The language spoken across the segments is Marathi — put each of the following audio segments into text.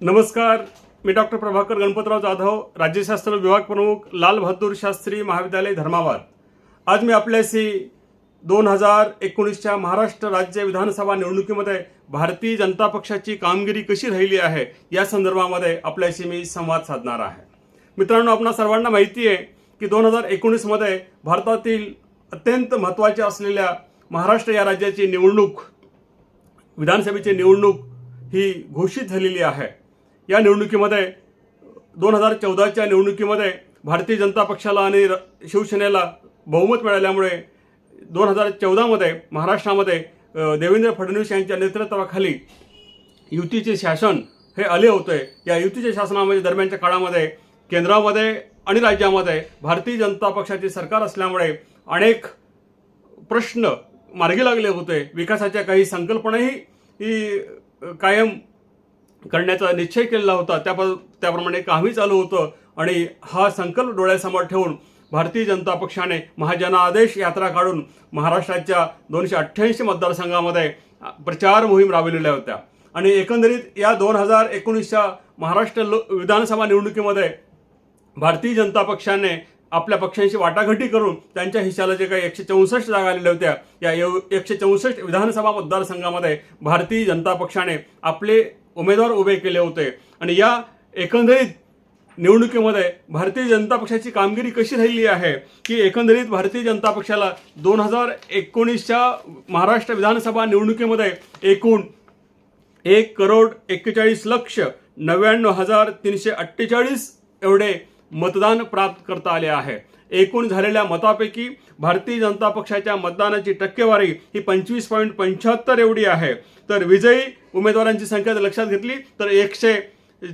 नमस्कार. मी डॉक्टर प्रभाकर गणपतराव जाधव राज्यशास्त्र विभाग प्रमुख लाल बहादूर शास्त्री महाविद्यालय धर्माबाद. आज मी आपल्याशी दोन हजार एकोणीसच्या महाराष्ट्र राज्य विधानसभा निवडणुकीमध्ये भारतीय जनता पक्षाची कामगिरी कशी राहिली आहे या संदर्भामध्ये आपल्याशी मी संवाद साधणार आहे. मित्रांनो आपणा सर्वांना माहिती आहे की दोन हजार एकोणीसमध्ये भारतातील अत्यंत महत्त्वाच्या असलेल्या महाराष्ट्र या राज्याची निवडणूक विधानसभेची निवडणूक ही घोषित झालेली आहे. या निवडणुकीमध्ये दोन हजार चौदाच्या निवडणुकीमध्ये भारतीय जनता पक्षाला आणि र- शिवसेनेला बहुमत मिळाल्यामुळे दोन हजार चौदामध्ये महाराष्ट्रामध्ये देवेंद्र फडणवीस यांच्या नेतृत्वाखाली युतीचे शासन हे आले होते. या युतीच्या शासनामध्ये दरम्यानच्या काळामध्ये केंद्रामध्ये आणि राज्यामध्ये भारतीय जनता पक्षाचे सरकार असल्यामुळे अनेक प्रश्न मार्गी लागले होते. विकासाच्या काही संकल्पनाही ही कायम करण्याचा निश्चय केलेला होता. त्या त्याप्रमाणे कामही चालू होतं आणि हा संकल्प डोळ्यासमोर ठेवून भारतीय जनता पक्षाने महाजनादेश यात्रा काढून महाराष्ट्राच्या दोनशे अठ्ठ्याऐंशी मतदारसंघामध्ये प्रचार मोहीम राबविलेल्या होत्या. आणि एकंदरीत या दोन हजार एकोणीसच्या महाराष्ट्र लो विधानसभा निवडणुकीमध्ये भारतीय जनता पक्षाने आपल्या पक्षांशी वाटाघाटी करून त्यांच्या हिशाला जे काही एकशे चौसष्ट जागा आलेल्या होत्या या एकशे चौसष्ट विधानसभा मतदारसंघामध्ये भारतीय जनता पक्षाने आपले उमेदवार उभे केले होते. आणि या एकंदरीत निवडणुकीमध्ये भारतीय जनता पक्षाची कामगिरी कशी राहिली आहे? की एकंदरीत भारतीय जनता पक्षाला दोन हजार एकोणीसच्या महाराष्ट्र विधानसभा निवडणुकीमध्ये एकूण एक करोड एक्केचाळीस लक्ष नव्याण्णव हजार तीनशे अठ्ठेचाळीस एवढे मतदान प्राप्त करता आले आहे. एकूण झालेल्या मतापैकी भारतीय जनता पक्षाच्या मतदानाची टक्केवारी ही पंचवीस पॉईंट पंच्याहत्तर एवढी आहे. तर विजयी उमेदवारांची संख्या जर लक्षात घेतली तर एकशे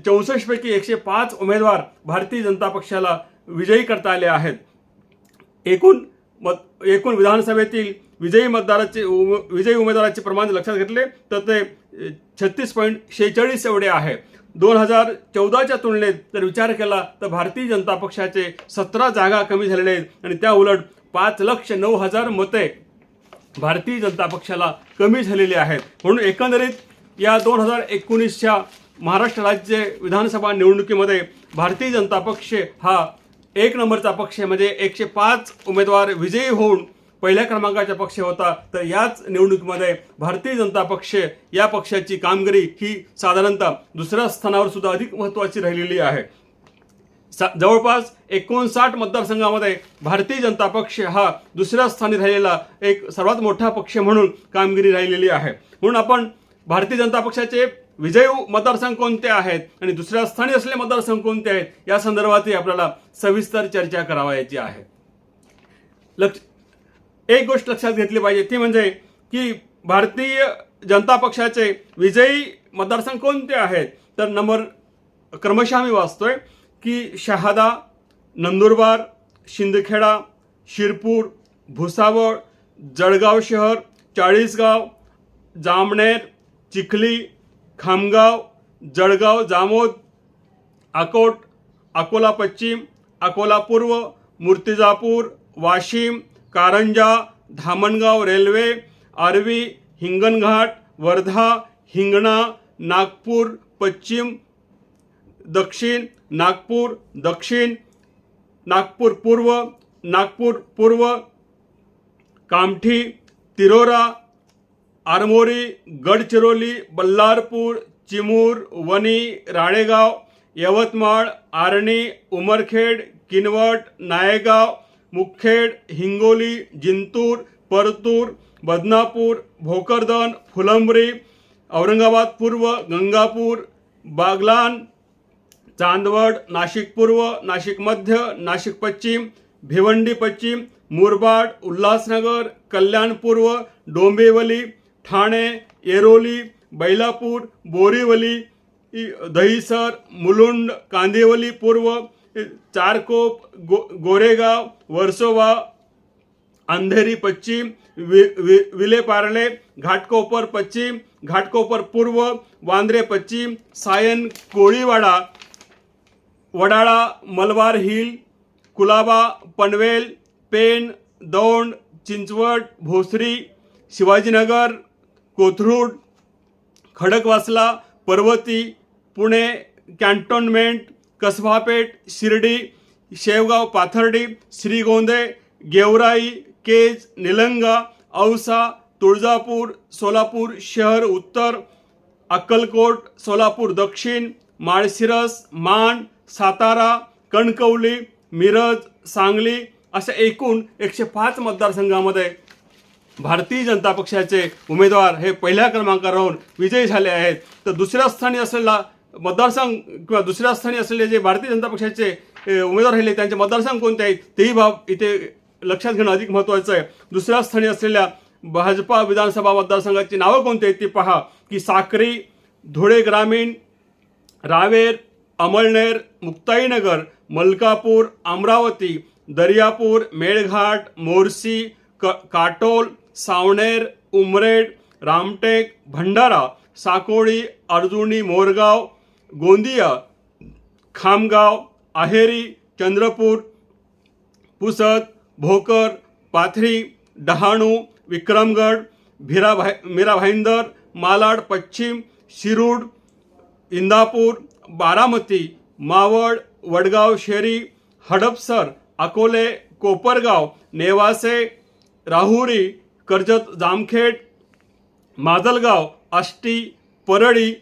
चौसष्टपैकी एकशे पाच उमेदवार भारतीय जनता पक्षाला विजयी करता आले आहेत. एकूण मत एकूण विधानसभेतील विजयी मतदाराचे उम- विजयी उमेदवाराचे प्रमाण जर लक्षात घेतले तर ते छत्तीस पॉईंट शेहेचाळीस एवढे आहे. दोन हजार चौदाच्या तुलनेत जर विचार केला तर भारतीय जनता पक्षाचे सतरा जागा कमी झालेले आहेत. आणि त्या उलट पाच लक्ष नऊ हजार मते भारतीय जनता पक्षाला कमी झालेली आहेत. म्हणून एकंदरीत या दोन हजार एकोणीसच्या महाराष्ट्र राज्य विधानसभा निवडणुकीमध्ये भारतीय जनता पक्ष हा एक नंबरचा पक्ष म्हणजे एकशे पाच उमेदवार विजयी होऊन पहिल्या क्रमांकाचा पक्ष होता. तर याच निवडणुकीमध्ये भारतीय जनता पक्ष या पक्षाची कामगिरी ही साधारणतः दुसऱ्या स्थानावर सुद्धा अधिक महत्त्वाची राहिलेली आहे. सा जवळपास एकोणसाठ मतदारसंघामध्ये भारतीय जनता पक्ष हा दुसऱ्या स्थानी राहिलेला एक सर्वात मोठा पक्ष म्हणून कामगिरी राहिलेली आहे. म्हणून आपण भारतीय जनता पक्षाचे विजयी मतदारसंघ कोणते आहेत आणि दुसऱ्या स्थानी असलेले मतदारसंघ कोणते आहेत या संदर्भातही आपल्याला सविस्तर चर्चा करावयाची आहे. लक्ष एक गोष्ट लक्षात घेतली पाहिजे ती म्हणजे की भारतीय जनता पक्षाचे विजयी मतदारसंघ कोणते आहेत? तर नंबर क्रमशः मी वाचतोय की शहादा नंदुरबार शिंदखेडा शिरपूर भुसावळ जळगाव शहर चाळीसगाव जामनेर चिखली खामगाव जळगाव जामोद अकोट अकोला पश्चिम अकोला पूर्व मूर्तिजापूर वाशिम कारंजा धामणगाव रेल्वे आर्वी हिंगणघाट वर्धा हिंगणा नागपूर पश्चिम दक्षिण नागपूर दक्षिण नागपूर पूर्व नागपूर पूर्व कामठी तिरोरा आरमोरी गडचिरोली बल्लारपूर चिमूर वणी राळेगाव यवतमाळ आर्णी उमरखेड किनवट नायगाव मुखेड हिंगोली जिंतूर परतूर बदनापूर भोकरदन फुलंब्री औरंगाबाद पूर्व गंगापूर बागलान चांदवड नाशिक पूर्व नाशिक मध्य नाशिक पश्चिम भिवंडी पश्चिम मुरबाड उल्हासनगर कल्याण पूर्व डोंबिवली ठाणे येरोली बैलापूर बोरीवली दहिसर मुलुंड कांदिवली पूर्व चारकोप गो गोरेगाव वर्सोवा अंधेरी पश्चिम वि, वि, विलेपार्ले घाटकोपर पश्चिम घाटकोपर पूर्व वांद्रे पश्चिम सायन कोळीवाडा वडाळा मलबार हिल कुलाबा पनवेल पेण दौंड चिंचवड भोसरी शिवाजीनगर कोथरूड खडकवासला पर्वती पुणे कॅन्टोनमेंट कसबापेठ शिर्डी शेवगाव पाथर्डी श्रीगोंदे गेवराई केज निलंगा औसा तुळजापूर सोलापूर शहर उत्तर अक्कलकोट सोलापूर दक्षिण माळशिरस मान सातारा कणकवली मिरज सांगली अशा एकूण एकशे पाच मतदारसंघामध्ये भारतीय जनता पक्षाचे उमेदवार हे पहिल्या क्रमांकावर राहून विजयी झाले आहेत. तर दुसऱ्या स्थानी असलेला मतदारसंघ किंवा दुसऱ्या स्थानी असलेले जे भारतीय जनता पक्षाचे उमेदवार राहिले त्यांचे मतदारसंघ कोणते आहेत तेही बाब इथे लक्षात घेणं अधिक महत्त्वाचं आहे. दुसऱ्या स्थानी असलेल्या भाजपा विधानसभा मतदारसंघाची नावं कोणती आहेत ती पहा. की साक्री धुळे ग्रामीण रावेर अमळनेर मुक्ताईनगर मलकापूर अमरावती दर्यापूर मेळघाट मोर्शी क काटोल सावनेर उमरेड रामटेक भंडारा साकोळी अर्जुनी मोरगाव गोंदिया खामगाव आहेरी चंद्रपूर पुसद भोकर पाथरी डहाणू विक्रमगड भिरा भाई मीरा भाईंदर मालाड पश्चिम शिरूड इंदापूर बारामती मावळ वडगाव शेरी हडपसर अकोले कोपरगाव नेवासे राहुरी कर्जत जामखेड माजलगाव आष्टी परळी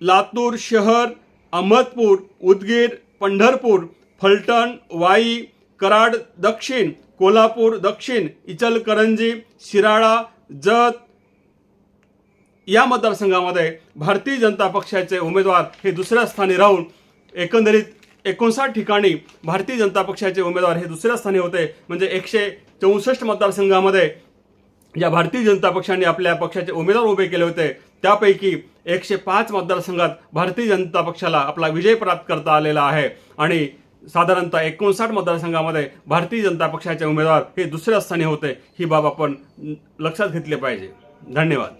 लातूर शहर अहमदपूर उदगीर पंढरपूर फलटण वाई कराड दक्षिण कोल्हापूर दक्षिण इचलकरंजी शिराळा जत. या मतदारसंघामध्ये भारतीय जनता पक्षाचे उमेदवार हे दुसऱ्या स्थानी राहून एकंदरीत एकोणसाठ ठिकाणी भारतीय जनता पक्षाचे उमेदवार हे दुसऱ्या स्थानी होते. म्हणजे एकशे चौसष्ट मतदारसंघामध्ये ज्या भारतीय जनता पक्षाने आपल्या पक्षाचे उमेदवार उभे केले होते. त्यापैकी एकशे पाच मतदारसंघात भारतीय जनता पक्षाला आपला विजय प्राप्त करता आलेला आहे. आणि साधारणतः एकोणसाठ मतदारसंघामध्ये भारतीय जनता पक्षाचे उमेदवार हे दुसऱ्या स्थानी होते ही बाब आपण लक्षात घेतली पाहिजे. धन्यवाद.